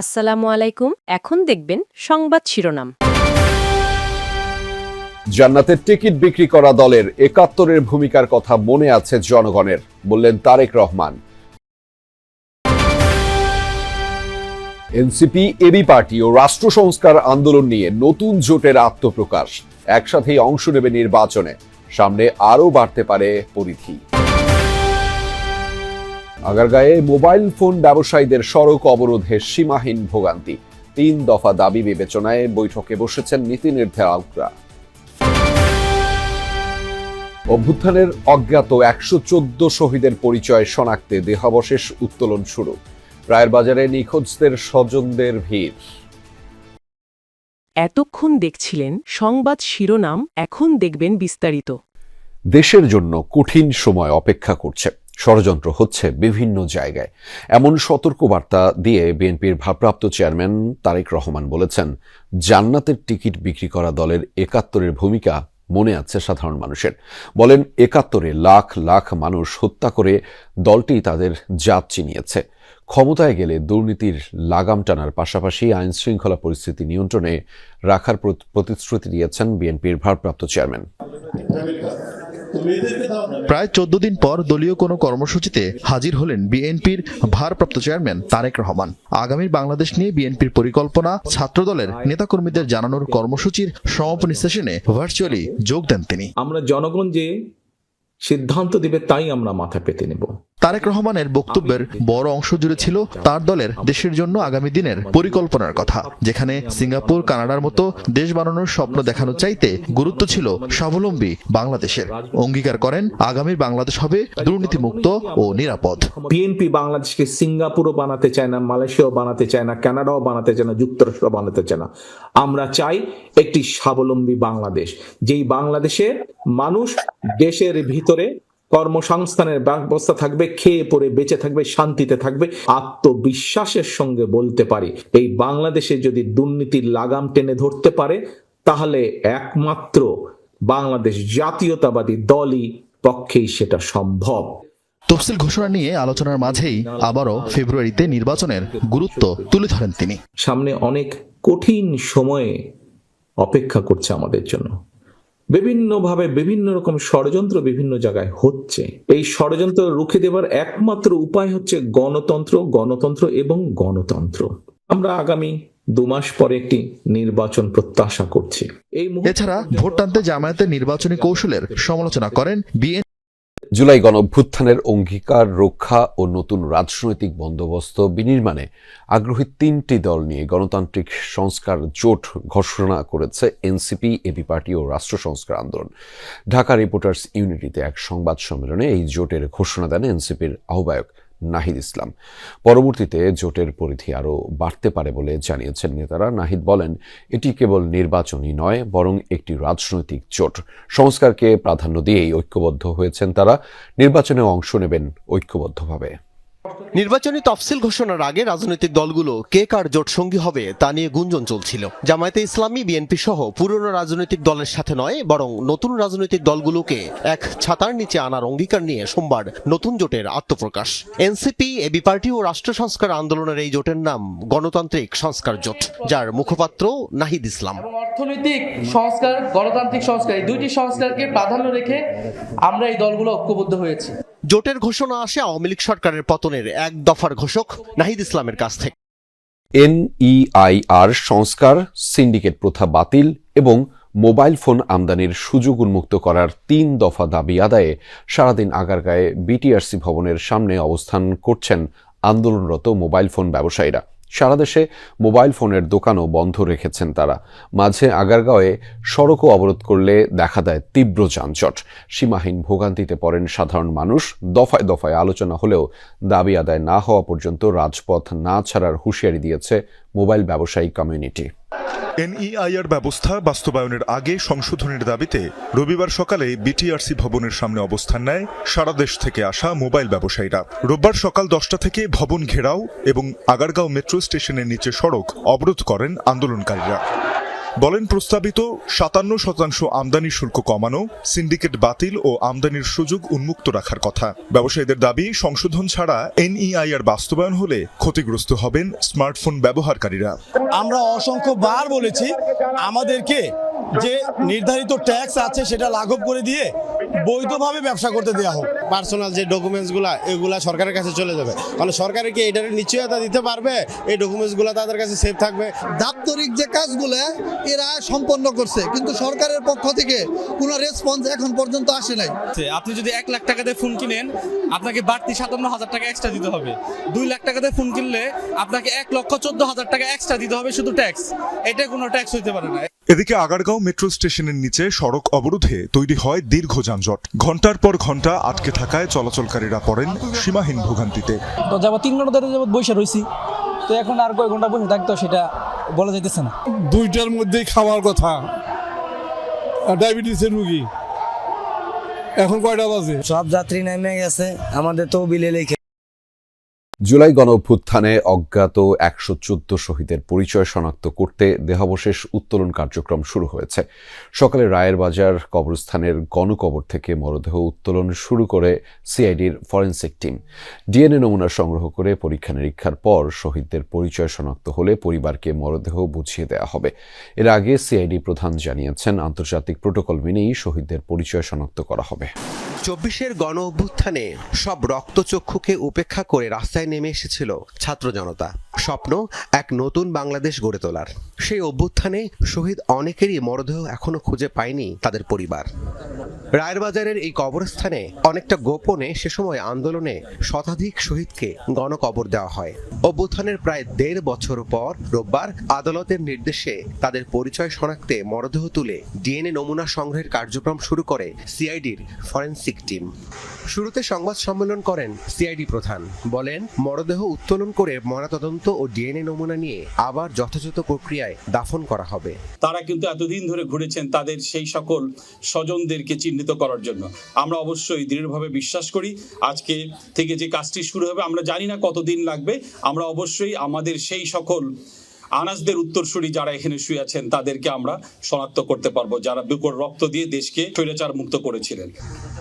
আসসালামু আলাইকুম। এখন দেখবেন সংবাদ শিরোনাম। জান্নাতের টিকিট বিক্রি করা দলের একাত্তরের ভূমিকার কথা মনে আছে জনগণের, বললেন Tarek Rahman. NCP, AB party ও রাষ্ট্র সংস্কার আন্দোলন নিয়ে নতুন জোটের আত্মপ্রকাশ। একসাথেই অংশ নেবে নির্বাচনে। সামনে আরও বাড়তে পারে পরিধি। আগারগাঁয়ে মোবাইল ফোন ব্যবসায়ীদের সড়ক অবরোধে সীমাহীন ভোগান্তি। তিন দফা দাবি বিবেচনায় বৈঠকে বসেছেন নীতি নির্ধারকরা অভ্যুত্থানের অজ্ঞাত একশো চোদ্দ শহীদের পরিচয় শনাক্তে দেহাবশেষ উত্তোলন শুরু। রায়ের বাজারে নিখোঁজদের স্বজনদের ভিড়। এতক্ষণ দেখছিলেন সংবাদ শিরোনাম এখন দেখবেন বিস্তারিত। দেশের জন্য কঠিন সময় অপেক্ষা করছে। ষড়যন্ত্র হচ্ছে বিভিন্ন জায়গায়। এমন সতর্কবার্তা দিয়ে বিএনপির ভারপ্রাপ্ত চেয়ারম্যান তারেক রহমান বলেছেন, জান্নাতের টিকিট বিক্রি করা দলের একাত্তরের ভূমিকা মনে আছে সাধারণ মানুষের। বলেন, একাত্তরে লাখ লাখ মানুষ হত্যা করে দলটি তাদের জাত চিনিয়েছে। ক্ষমতায় গেলে দুর্নীতির লাগাম টানার পাশাপাশি আইন শৃঙ্খলা পরিস্থিতি নিয়ন্ত্রণে রাখার প্রতিশ্রুতি দিয়েছেন বিএনপির ভারপ্রাপ্ত চেয়ারম্যান। প্রায় চোদ্দ দিন পর দলীয় কোনো কর্মসূচিতে হাজির হলেন বিএনপির ভারপ্রাপ্ত চেয়ারম্যান তারেক রহমান। আগামী বাংলাদেশ নিয়ে বিএনপির পরিকল্পনা ছাত্রদলের নেতাকর্মীদের জানানোর কর্মসূচির সমাপনী সেশনে ভার্চুয়ালি যোগ দেন তিনি। আমরা জনগণ যে সিদ্ধান্ত দিবে তাই আমরা মাথা পেতে নেব। তারেক রহমানের বক্তব্যের বড় অংশ জুড়ে ছিল তার দলের দেশের জন্য আগামী দিনের পরিকল্পনার কথা, যেখানে সিঙ্গাপুর, কানাডার মতো দেশ বানানোর স্বপ্ন দেখানো চাইতে গুরুত্ব ছিল স্বাবলম্বী বাংলাদেশের। অঙ্গীকার করেন, আগামীর বাংলাদেশ হবে দুর্নীতিমুক্ত ও নিরাপদ। বিএনপি বাংলাদেশকে সিঙ্গাপুরও বানাতে চায় না, মালয়েশিয়াও বানাতে চায় না, কানাডাও বানাতে চায় না যুক্তরাষ্ট্র বানাতে চায় না। আমরা চাই একটি স্বাবলম্বী বাংলাদেশ, যেই বাংলাদেশে মানুষ দেশের ভিতরে কর্মসংস্থানের ব্যবস্থা থাকবে খেয়ে পরে বেঁচে থাকবে শান্তিতে থাকবে আত্মবিশ্বাসের সঙ্গে বলতে পারি। এই বাংলাদেশে যদি দুর্নীতির লাগাম টেনে ধরতে পারে তাহলে একমাত্র বাংলাদেশ জাতীয়তাবাদী দলই পক্ষেই সেটা সম্ভব। তফসিল ঘোষণা নিয়ে আলোচনার মাঝেই আবারও ফেব্রুয়ারিতে নির্বাচনের গুরুত্ব তুলে ধরেন তিনি। সামনে অনেক কঠিন সময়ে অপেক্ষা করছে আমাদের জন্য। বিভিন্নভাবে বিভিন্ন রকম ষড়যন্ত্র বিভিন্ন জায়গায় হচ্ছে। এই ষড়যন্ত্র রুখে দেবার একমাত্র উপায় হচ্ছে গণতন্ত্র গণতন্ত্র এবং গণতন্ত্র। আমরা আগামী দুমাস পরে একটি নির্বাচন প্রত্যাশা করছি। এই এছাড়া ভোট টানতে জামায়াতের নির্বাচনী কৌশলের সমালোচনা করেন বিএনপি। জুলাই গণ অভ্যুত্থানের অঙ্গীকার, রক্ষা ও নতুন রাজনৈতিক বন্দোবস্ত বিনির্মাণে আগ্রহী তিনটি দল নিয়ে গণতান্ত্রিক সংস্কার জোট ঘোষণা করেছে এনসিপি এবি পার্টি ও রাষ্ট্র সংস্কার আন্দোলন। ঢাকা রিপোর্টার্স ইউনিটিতে এক সংবাদ সম্মেলনে এই জোটের ঘোষণা দেন এনসিপির আহ্বায়ক নাহিদ ইসলাম। পরবর্তীতে জোটের পরিধি আরও বাড়তে পারে বলে জানিয়েছেন নেতারা। নাহিদ বলেন, এটি কেবল নির্বাচনই নয়, বরং একটি রাজনৈতিক জোট। সংস্কারকে প্রাধান্য দিয়েই ঐক্যবদ্ধ হয়েছেন তারা। নির্বাচনে অংশ নেবেন ঐক্যবদ্ধভাবে। নির্বাচনী তফসিল ঘোষণার আগে রাজনৈতিক দলগুলো কে কার জোট সঙ্গী হবে তা নিয়ে গুঞ্জন চলছিল। জামায়াতে ইসলামী, বিএনপি সহ পুরনো রাজনৈতিক দলের সাথে নয়, বরং নতুন রাজনৈতিক দলগুলোকে এক ছাতার নিচে আনার অঙ্গীকার নিয়ে সোমবার নতুন জোটের আত্মপ্রকাশ। এনসিপি, এবি পার্টি ও রাষ্ট্র সংস্কার আন্দোলনের এই জোটের নাম গণতান্ত্রিক সংস্কার জোট, যার মুখপাত্র নাহিদ ইসলাম। অর্থনৈতিক সংস্কার, গণতান্ত্রিক সংস্কার, এই দুইটি সংস্কারকে প্রাধান্য রেখে আমরা এই দলগুলো ঐক্যবদ্ধ হয়েছি। জোটের ঘোষণা আসে আওয়ামী লীগ সরকারের পতনের এক দফার ঘোষক নাহিদ ইসলামের কাছ থেকে। এনইআইআর সংস্কার, সিন্ডিকেট প্রথা বাতিল এবং মোবাইল ফোন আমদানির সুযোগ উন্মুক্ত করার তিন দফা দাবি আদায়ে সারাদিন আগারগায়ে বিটিআরসি ভবনের সামনে অবস্থান করছেন আন্দোলনরত মোবাইল ফোন ব্যবসায়ীরা। সারা দেশে মোবাইল ফোনের দোকানও বন্ধ রেখেছেন তারা। মাঝে আগারগাঁওয়ে সড়কও অবরোধ করলে দেখা দেয় তীব্র যানজট। সীমাহীন ভোগান্তিতে পড়েন সাধারণ মানুষ। দফায় দফায় আলোচনা হলেও দাবি আদায় না হওয়া পর্যন্ত রাজপথ না ছাড়ার হুঁশিয়ারি দিয়েছে মোবাইল ব্যবসায়ী কমিউনিটি। এনইআইআর ব্যবস্থা বাস্তবায়নের আগে সংশোধনের দাবিতে রবিবার সকালে বিটিআরসি ভবনের সামনে অবস্থান নেয় সারা দেশ থেকে আসা মোবাইল ব্যবসায়ীরা। রোববার সকাল দশটা থেকে ভবন ঘেরাও এবং আগারগাঁও মেট্রো স্টেশনের নিচে সড়ক অবরোধ করেন আন্দোলনকারীরা। বলেন প্রস্তাবিত সাতান্ন শতাংশ আমদানি শুল্ক কমানো, সিন্ডিকেট বাতিল ও আমদানির সুযোগ উন্মুক্ত রাখার কথা। ব্যবসায়ীদের দাবি, সংশোধন ছাড়া এনইআইআর বাস্তবায়ন হলে ক্ষতিগ্রস্ত হবেন স্মার্টফোন ব্যবহারকারীরা। আমরা অসংখ্য বার বলেছি, আমাদেরকে যে নির্ধারিত ট্যাক্স আছে সেটা লাঘব করে দিয়ে বৈধভাবে ব্যবসা করতে দেওয়া হোক। পার্সোনাল যে ডকুমেন্টসগুলো এগুলা সরকারের কাছে চলে যাবে। তাহলে সরকারের কি এটার নিশ্চয়তা দিতে পারবে? এই ডকুমেন্টসগুলো তাদের কাছে সেফ থাকবে? দাপ্তরিক যে কাজগুলো এরা সম্পন্ন করছে কিন্তু সরকারের পক্ষ থেকে কোনো রেসপন্স এখন পর্যন্ত আসে নাই। আপনি যদি এক লাখ টাকা দিয়ে ফোন কিনেন আপনাকে বাড়তি সাতান্ন হাজার টাকা এক্সট্রা দিতে হবে। দুই লাখ টাকা দিয়ে ফোন কিনলে আপনাকে এক লক্ষ চোদ্দ হাজার টাকা এক্সট্রা দিতে হবে শুধু ট্যাক্স এটা কোনো ট্যাক্স হইতে পারে না। এদিকে আগারগাঁও মেট্রো স্টেশনের নিচে সড়ক অবরোধে তৈরি হয় দীর্ঘ যানজট। ঘণ্টার পর ঘণ্টা আটকে থাকায় চলাচলকারীরা পড়েন সীমাহীন ভোগান্তিতে। তো যাব তিন ঘণ্টা ধরে যাব বসে রয়েছি তো এখন আর কয় ঘণ্টা বসে থাকতো সেটা বলা যাইতেছে না। দুইটার মধ্যেই খাওয়ার কথা। ডায়াবেটিসের রুগী। এখন কয়টা বাজে? সব যাত্রী নেমে গেছে। আমাদের তো বিলে লিখে জুলাই গণ অভ্যুত্থানে অজ্ঞাত একশো চোদ্দ শহীদের পরিচয় শনাক্ত করতে দেহাবশেষ উত্তোলন কার্যক্রম শুরু হয়েছে। সকালে রায়ের বাজার কবরস্থানের গণকবর থেকে মরদেহ উত্তোলন শুরু করে সিআইডির ফরেন্সিক টিম। ডিএনএ নমুনা সংগ্রহ করে পরীক্ষা নিরীক্ষার পর শহীদদের পরিচয় শনাক্ত হলে পরিবারকে মরদেহ বুঝিয়ে দেওয়া হবে। এর আগে সিআইডি প্রধান জানিয়েছেন, আন্তর্জাতিক প্রোটোকল মেনেই শহীদদের পরিচয় শনাক্ত করা হবে। চব্বিশের গণ অভ্যুত্থানে সব রক্তচক্ষুকে উপেক্ষা করে রাস্তায় নেমে এসেছিল ছাত্র জনতা। স্বপ্ন এক নতুন বাংলাদেশ গড়ে তোলার। সেই অভ্যুত্থানে শহীদ অনেকেরই মরদেহ এখনও খুঁজে পায়নি তাদের পরিবার। রায়ের বাজারের এই কবরস্থানে অনেকটা গোপনে সে সময় আন্দোলনে শতাধিক শহীদকে গণকবর দেওয়া হয়। অভ্যুত্থানের প্রায় দেড় বছর পর রোববার আদালতের নির্দেশে তাদের পরিচয় শনাক্তে মরদেহ তুলে ডিএনএ নমুনা সংগ্রহের কার্যক্রম শুরু করে সিআইডির ফরেনসিক টিম। শুরুতে সংবাদ সম্মেলন করেন সিআইডি প্রধান। বলেন, মরদেহ উত্তোলন করে ময়নাতদন্ত ও ডিএনএ নমুনা নিয়ে আবার যথাযথ প্রক্রিয়ায় দাফন করা হবে। তারা কিন্তু এতদিন ধরে ঘুরেছেন তাদের সেই সকল স্বজনদেরকে চিহ্নিত করার জন্য। আমরা অবশ্যই দৃঢ়ভাবে বিশ্বাস করি। আজকে থেকে যে কাজটি শুরু হবে, আমরা জানি না কতদিন লাগবে। আমরা অবশ্যই আমাদের সেই সকল আনাজদের উত্তরসূরি যারা এখানে শুয়ে আছেন তাদেরকে আমরা শনাক্ত করতে পারব যারা বুকর রক্ত দিয়ে দেশকে স্বৈরাচার মুক্ত করেছিলেন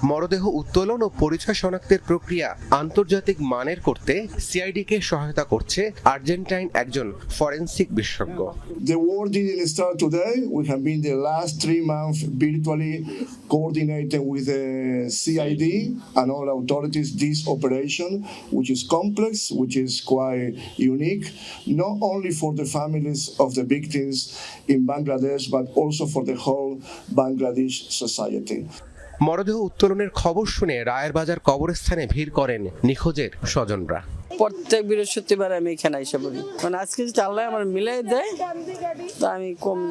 মরদেহ উত্তোলন ও পরিচয় শনাক্তের প্রক্রিয়া আন্তর্জাতিক মানের করতে সিআইডিকে সহায়তা করছে আর্জেন্টাইন একজন ফরেনসিক বিশেষজ্ঞ The war didn't start today. We have been the last three months virtually coordinating with the CID and all authorities this operation, which is complex, which is quite unique, not only for the families of the victims in Bangladesh, but also for the whole Bangladesh society. মরদেহ উত্তোলনের খবর শুনে রায়ের বাজার কবরস্থানে ভিড় করেন নিখোঁজের স্বজনরা প্রত্যেক বৃহস্পতিবার আমি এখানে এসে বলি মানে আজকে যে চাল্লায় আমার মিলাই দেয় তা আমি কম